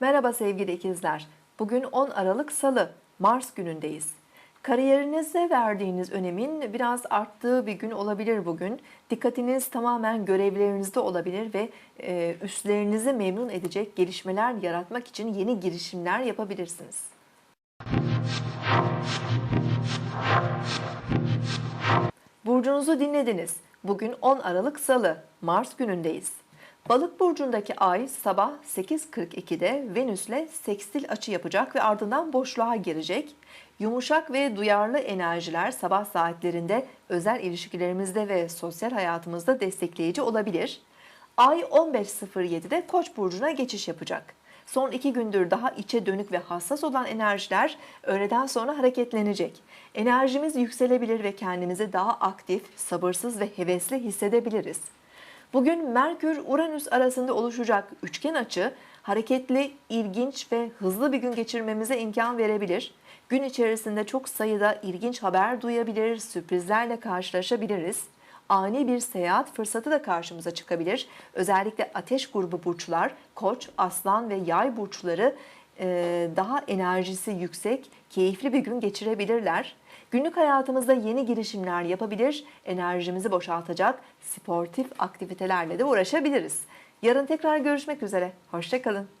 Merhaba sevgili ikizler. Bugün 10 Aralık Salı, Mars günündeyiz. Kariyerinize verdiğiniz önemin biraz arttığı bir gün olabilir bugün. Dikkatiniz tamamen görevlerinizde olabilir ve e, üstlerinizi memnun edecek gelişmeler yaratmak için yeni girişimler yapabilirsiniz. Burcunuzu dinlediniz. Bugün 10 Aralık Salı, Mars günündeyiz. Balık burcundaki ay sabah 8.42'de Venüs'le sekstil açı yapacak ve ardından boşluğa girecek. Yumuşak ve duyarlı enerjiler sabah saatlerinde özel ilişkilerimizde ve sosyal hayatımızda destekleyici olabilir. Ay 15.07'de Koç burcuna geçiş yapacak. Son iki gündür daha içe dönük ve hassas olan enerjiler öğleden sonra hareketlenecek. Enerjimiz yükselebilir ve kendimizi daha aktif, sabırsız ve hevesli hissedebiliriz. Bugün Merkür-Uranüs arasında oluşacak üçgen açı hareketli, ilginç ve hızlı bir gün geçirmemize imkan verebilir. Gün içerisinde çok sayıda ilginç haber duyabilir, sürprizlerle karşılaşabiliriz. Ani bir seyahat fırsatı da karşımıza çıkabilir. Özellikle ateş grubu burçlar, koç, aslan ve yay burçları daha enerjisi yüksek, keyifli bir gün geçirebilirler. Günlük hayatımızda yeni girişimler yapabilir, enerjimizi boşaltacak sportif aktivitelerle de uğraşabiliriz. Yarın tekrar görüşmek üzere. Hoşçakalın.